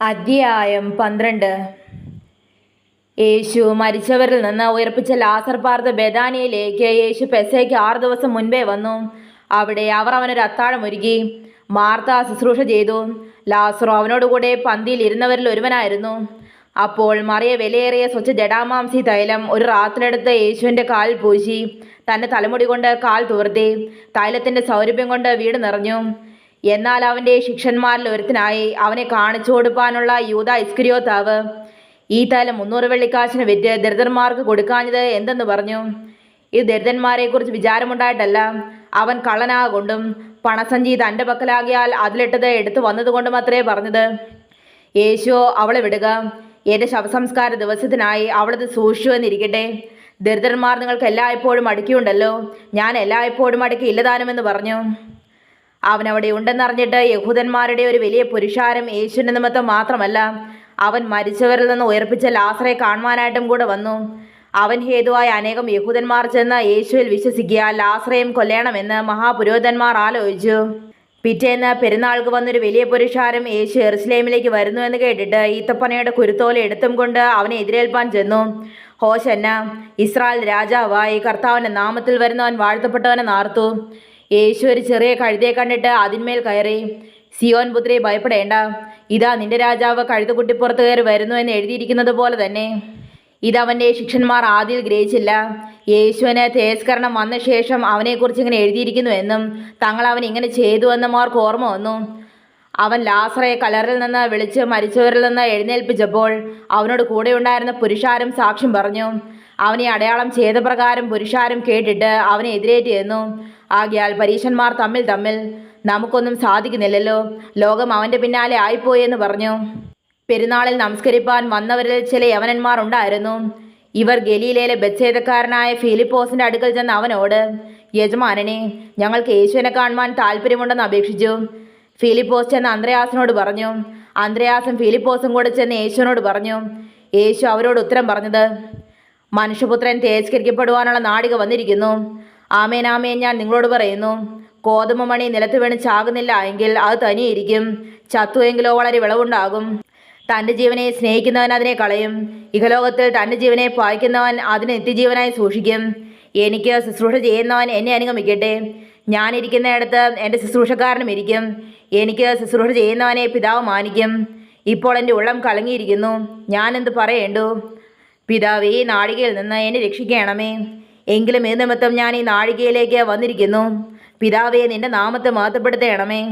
അധ്യായം പന്ത്രണ്ട്. യേശു മരിച്ചവരിൽ നിന്ന് ഉയർപ്പിച്ച ലാസർ പാർത്ത് ബദാനിയിലേക്ക് യേശു പെസയ്ക്ക് ആറു ദിവസം മുൻപേ വന്നു. അവിടെ അവർ അവനൊരു അത്താഴം ഒരുക്കി. മാർത്ത ശുശ്രൂഷ ചെയ്തു. ലാസറോ അവനോടുകൂടെ പന്തിയിൽ ഇരുന്നവരിൽ ഒരുവനായിരുന്നു. അപ്പോൾ മറിയ വിലയേറിയ സ്വച്ഛ ജഡാമാംസി തൈലം ഒരു റാത്തിലെടുത്ത് യേശുവിന്റെ കാൽ പൂശി. തന്റെ തലമുടി കൊണ്ട് കാൽ തുവർത്തി. തൈലത്തിന്റെ സൗരഭ്യം കൊണ്ട് വീട് നിറഞ്ഞു. എന്നാൽ അവന്റെ ശിഷ്യന്മാരിൽ ഒരുത്തനായി അവനെ കാണിച്ചു കൊടുപ്പാനുള്ള യൂത ഇസ്കരിയോത്താവ്. ഈ തലം മുന്നൂറ് വെള്ളിക്കാശിന് വിറ്റ് ദരിദ്രന്മാർക്ക് കൊടുക്കാഞ്ഞത് എന്തെന്ന് പറഞ്ഞു? ഇത് ദരിദ്രന്മാരെക്കുറിച്ച് വിചാരമുണ്ടായിട്ടല്ല. അവൻ കള്ളനാകൊണ്ടും പണസഞ്ചി തന്റെ പക്കലാകിയാൽ അതിലിട്ടത് എടുത്തു വന്നതുകൊണ്ടും അത്രേ പറഞ്ഞത്. യേശുവോ അവളെ വിടുക. എന്റെ ശവസംസ്കാര ദിവസത്തിനായി അവളത് സൂക്ഷിച്ചു എന്നിരിക്കട്ടെ. ദരിദ്രന്മാർ നിങ്ങൾക്ക് എല്ലായ്പ്പോഴും അടുക്കിയുണ്ടല്ലോ. ഞാൻ എല്ലായ്പ്പോഴും അടുക്കി ഇല്ലതാനുമെന്ന് പറഞ്ഞു. അവൻ അവിടെ ഉണ്ടെന്നറിഞ്ഞിട്ട് യഹൂദന്മാരുടെ ഒരു വലിയ പുരുഷാരം യേശുവിന്റെ നിമിത്തം മാത്രമല്ല അവൻ മരിച്ചവരിൽ നിന്ന് ഉയർപ്പിച്ച ലാസറെ കാണുവാനായിട്ടും കൂടെ വന്നു. അവൻ ഹേതുവായ അനേകം യഹൂദന്മാർ ചെന്ന് യേശുവിൽ വിശ്വസിക്കുക ലാസറയും കൊല്ലണമെന്ന് മഹാപുരോഹിതന്മാർ ആലോചിച്ചു. പിറ്റേന്ന് പെരുന്നാൾക്ക് വന്നൊരു വലിയ പുരുഷാരം യേശു എറുസലേമിലേക്ക് വരുന്നു എന്ന് കേട്ടിട്ട് ഈത്തപ്പനയുടെ കുരുത്തോല എടുത്തും കൊണ്ട് അവനെ എതിരേൽപ്പാൻ ചെന്നു. ഹോശന്ന ഇസ്രായേൽ രാജാവായി കർത്താവിന്റെ നാമത്തിൽ വരുന്നവൻ വാഴ്ത്തപ്പെട്ടവനെ നാർത്തു. യേശു ഒരു ചെറിയ കഴുതയെ കണ്ടിട്ട് അതിന്മേൽ കയറി സിയോൻ പുത്രി ഭയപ്പെടേണ്ട. ഇതാ നിന്റെ രാജാവ് കഴുതക്കുട്ടിപ്പുറത്ത് കയറി വരുന്നു എന്ന് എഴുതിയിരിക്കുന്നത് പോലെ തന്നെ. ഇതവന്റെ ശിക്ഷന്മാർ ആദ്യം ഗ്രഹിച്ചില്ല. യേശുവിന് തേസ്കരണം വന്ന ശേഷം അവനെക്കുറിച്ച് ഇങ്ങനെ എഴുതിയിരിക്കുന്നു എന്നും തങ്ങൾ അവൻ ഇങ്ങനെ ചെയ്തു എന്നും അവർക്ക് ഓർമ്മ വന്നു. അവൻ ലാസറെ കലറിൽ നിന്ന് വിളിച്ച് മരിച്ചവരിൽ നിന്ന് എഴുന്നേൽപ്പിച്ചപ്പോൾ അവനോട് കൂടെ ഉണ്ടായിരുന്ന പുരുഷാരം സാക്ഷ്യം പറഞ്ഞു. അവനെ അടയാളം ചെയ്ത പ്രകാരം പുരുഷാരം കേട്ടിട്ട് അവനെ എതിരേറ്റു ചെന്നു. ആകിയാൽ പരീക്ഷന്മാർ തമ്മിൽ തമ്മിൽ നമുക്കൊന്നും സാധിക്കുന്നില്ലല്ലോ. ലോകം അവന്റെ പിന്നാലെ ആയിപ്പോയെന്ന് പറഞ്ഞു. പെരുന്നാളിൽ നമസ്കരിപ്പാൻ വന്നവരിൽ ചില യവനന്മാർ ഉണ്ടായിരുന്നു. ഇവർ ഗലീലയിലെ ബച്ഛേദക്കാരനായ ഫിലിപ്പോസിന്റെ അടുക്കൽ ചെന്ന് അവനോട് യജമാനനെ ഞങ്ങൾക്ക് യേശുവിനെ കാണുവാൻ താല്പര്യമുണ്ടെന്ന് അപേക്ഷിച്ചു. ഫിലിപ്പോസ് ചെന്ന് അന്ത്രയാസിനോട് പറഞ്ഞു. അന്ത്രയാസും ഫിലിപ്പോസും കൂടെ ചെന്ന് യേശുവിനോട് പറഞ്ഞു. യേശു അവരോട് ഉത്തരം പറഞ്ഞത് മനുഷ്യപുത്രൻ തേജസ്കരിക്കപ്പെടുവാനുള്ള നാടിക വന്നിരിക്കുന്നു. ആമേൻ ഞാൻ നിങ്ങളോട് പറയുന്നു ഗോതമ്പ് മണി നിലത്ത് വീണ് ചാകുന്നില്ല എങ്കിൽ അത് തനിയിരിക്കും ചത്തുവെങ്കിലോ വളരെ വിളവുണ്ടാകും. തന്റെ ജീവനെ സ്നേഹിക്കുന്നവൻ അതിനെ കളയും. ഇഹലോകത്തിൽ തന്റെ ജീവനെ പായിക്കുന്നവൻ അതിനെ നിത്യജീവനായി സൂക്ഷിക്കും. എനിക്ക് ശുശ്രൂഷ ചെയ്യുന്നവൻ എന്നെ അനുഗമിക്കട്ടെ. ഞാനിരിക്കുന്നിടത്ത് എന്റെ ശുശ്രൂഷക്കാരനും ഇരിക്കും. എനിക്ക് ശുശ്രൂഷ ചെയ്യുന്നവനെ പിതാവ് മാനിക്കും. ഇപ്പോൾ എന്റെ ഉള്ളം കലങ്ങിയിരിക്കുന്നു. ഞാനെന്ത് പറയേണ്ടു? പിതാവ് നാഴികയിൽ നിന്ന് എന്നെ രക്ഷിക്കണമേ. എങ്കിലും ഇത് നിമിത്തം ഞാൻ ഈ നാഴികയിലേക്ക് വന്നിരിക്കുന്നു? പിതാവെ നിന്റെ നാമത്തെ മഹത്വപ്പെടുത്തണമേ.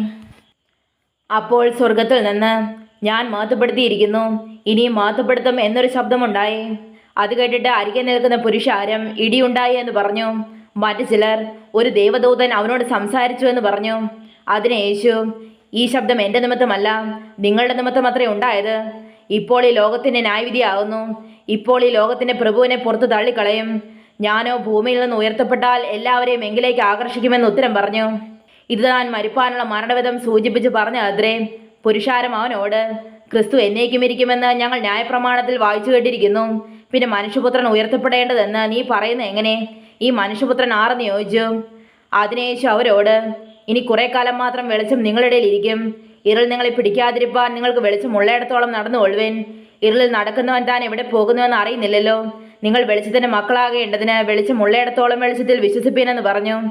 അപ്പോൾ സ്വർഗത്തിൽ നിന്ന് ഞാൻ മഹത്വപ്പെടുത്തിയിരിക്കുന്നു. ഇനിയും മഹത്വപ്പെടുത്തും എന്നൊരു ശബ്ദമുണ്ടായി. അത് കേട്ടിട്ട് അരികെ നിൽക്കുന്ന പുരുഷാരം ഇടിയുണ്ടായി എന്ന് പറഞ്ഞു. മറ്റു ചിലർ ഒരു ദേവദൂതൻ അവനോട് സംസാരിച്ചു എന്ന് പറഞ്ഞു. അതിന് യേശു ഈ ശബ്ദം എന്റെ നിമിത്തമല്ല നിങ്ങളുടെ നിമിത്തം അത്രേ ഉണ്ടായത്. ഇപ്പോൾ ഈ ലോകത്തിന്റെ ന്യായവിധിയാകുന്നു. ഇപ്പോൾ ഈ ലോകത്തിന്റെ പ്രഭുവിനെ പുറത്ത് തള്ളിക്കളയും. ഞാനോ ഭൂമിയിൽ നിന്ന് ഉയർത്തപ്പെട്ടാൽ എല്ലാവരെയും എങ്കിലേക്ക് ആകർഷിക്കുമെന്ന് ഉത്തരം പറഞ്ഞു. ഇത് താൻ മരിപ്പാനുള്ള മരണവിധം സൂചിപ്പിച്ച് പറഞ്ഞ അത്രേ പുരുഷാരം അവനോട് ക്രിസ്തു എന്നേക്കും ഇരിക്കുമെന്ന് ഞങ്ങൾ ന്യായപ്രമാണത്തിൽ വായിച്ചു കേട്ടിരിക്കുന്നു. പിന്നെ മനുഷ്യപുത്രൻ ഉയർത്തപ്പെടേണ്ടതെന്ന് നീ പറയുന്ന എങ്ങനെ? ഈ മനുഷ്യപുത്രൻ ആർന്ന് ചോദിച്ചു. അതിനേശു അവരോട് ഇനി കുറെ കാലം മാത്രം വെളിച്ചം നിങ്ങളുടെ ഇരിക്കും. ഇരുൾ നിങ്ങളെ പിടിക്കാതിരിപ്പാൻ നിങ്ങൾക്ക് വെളിച്ചം ഉള്ളയിടത്തോളം നടന്നു കൊള്ളുവേൻ ഇരുളിൽ നടക്കുന്നവൻ താൻ എവിടെ പോകുന്നുവെന്ന് അറിയുന്നില്ലല്ലോ. നിങ്ങൾ വെളിച്ചത്തിന്റെ മക്കളാകേണ്ടതിന് വെളിച്ചം ഉള്ളയിടത്തോളം വെളിച്ചത്തിൽ വിശ്വസിപ്പീനെന്ന് പറഞ്ഞു.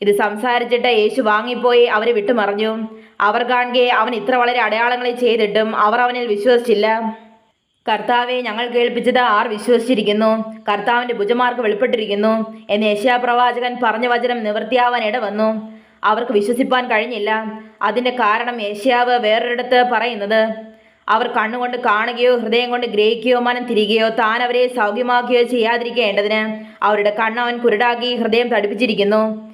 ഇത് സംസാരിച്ചിട്ട് യേശു വാങ്ങിപ്പോയി അവരെ വിട്ടുമറിഞ്ഞു. അവർ കാണുകെ അവൻ ഇത്ര വളരെ അടയാളങ്ങളെ ചെയ്തിട്ടും അവർ അവനിൽ വിശ്വസിച്ചില്ല. കർത്താവെ ഞങ്ങൾ കേൾപ്പിച്ചത് ആർ വിശ്വസിച്ചിരിക്കുന്നു. കർത്താവിന്റെ ഭുജമാർക്ക് വെളിപ്പെട്ടിരിക്കുന്നു എന്ന് യേശയാ പ്രവാചകൻ പറഞ്ഞ വചനം നിവൃത്തിയാവാൻ ഇടവന്നു. അവർക്ക് വിശ്വസിപ്പാൻ കഴിഞ്ഞില്ല. അതിന്റെ കാരണം യേശയാവ് വേറൊരിടത്ത് പറയുന്നത് അവർ കണ്ണുകൊണ്ട് കാണുകയോ ഹൃദയം കൊണ്ട് ഗ്രഹിക്കുകയോ മനം തിരികെയോ താൻ അവരെ സൗഖ്യമാക്കുകയോ ചെയ്യാതിരിക്കേണ്ടതിന് അവരുടെ കണ്ണ് അവൻ കുരുടാക്കി ഹൃദയം തടിപ്പിച്ചിരിക്കുന്നു.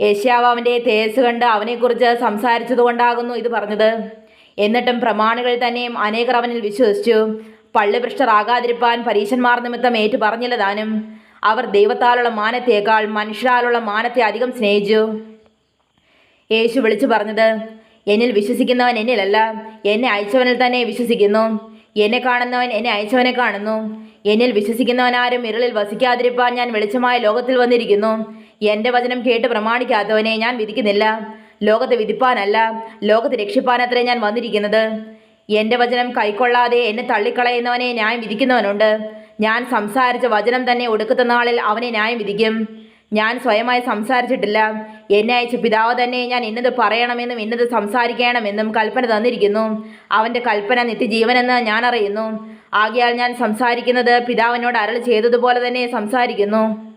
യേശാവ് അവന്റെ തേജസ് കണ്ട് അവനെക്കുറിച്ച് സംസാരിച്ചതുകൊണ്ടാകുന്നു ഇത് പറഞ്ഞത്. എന്നിട്ടും പ്രമാണികൾ തന്നെയും അനേകർ അവനിൽ വിശ്വസിച്ചു. പള്ളിഭ്രഷ്ടരാകാതിരിപ്പാൻ പരീശന്മാർ നിമിത്തം ഏറ്റു പറഞ്ഞില്ല താനും. അവർ ദൈവത്താലുള്ള മാനത്തേക്കാൾ മനുഷ്യരാലുള്ള മാനത്തെ അധികം സ്നേഹിച്ചു. യേശു വിളിച്ചു പറഞ്ഞത് എന്നിൽ വിശ്വസിക്കുന്നവൻ എന്നിലല്ല. എന്നെ അയച്ചവനിൽ തന്നെ വിശ്വസിക്കുന്നു. എന്നെ കാണുന്നവൻ എന്നെ അയച്ചവനെ കാണുന്നു. എന്നിൽ വിശ്വസിക്കുന്നവൻ ആരും ഇരുളിൽ വസിക്കാതിരിപ്പാൻ ഞാൻ വെളിച്ചമായ ലോകത്തിൽ വന്നിരിക്കുന്നു. എന്റെ വചനം കേട്ട് പ്രമാണിക്കാത്തവനെ ഞാൻ വിധിക്കുന്നില്ല. ലോകത്തെ വിധിപ്പാനല്ല ലോകത്തെ രക്ഷിപ്പാനത്രേ ഞാൻ വന്നിരിക്കുന്നത്. എന്റെ വചനം കൈക്കൊള്ളാതെ എന്നെ തള്ളിക്കളയുന്നവനെ ന്യായം വിധിക്കുന്നവനുണ്ട്. ഞാൻ സംസാരിച്ച വചനം തന്നെ ഒടുക്കുന്ന നാളിൽ അവനെ ന്യായം വിധിക്കും. ഞാൻ സ്വയമായി സംസാരിച്ചിട്ടില്ല. എന്നെ അയച്ച പിതാവ് തന്നെ ഞാൻ ഇന്നത് പറയണമെന്നും ഇന്നത് സംസാരിക്കണമെന്നും കൽപ്പന തന്നിരിക്കുന്നു. അവന്റെ കൽപ്പന നിത്യജീവനെന്ന് ഞാൻ അറിയുന്നു. ആകയാൽ ഞാൻ സംസാരിക്കുന്നത് പിതാവിനോട് അരൾ ചെയ്തതുപോലെ തന്നെ സംസാരിക്കുന്നു.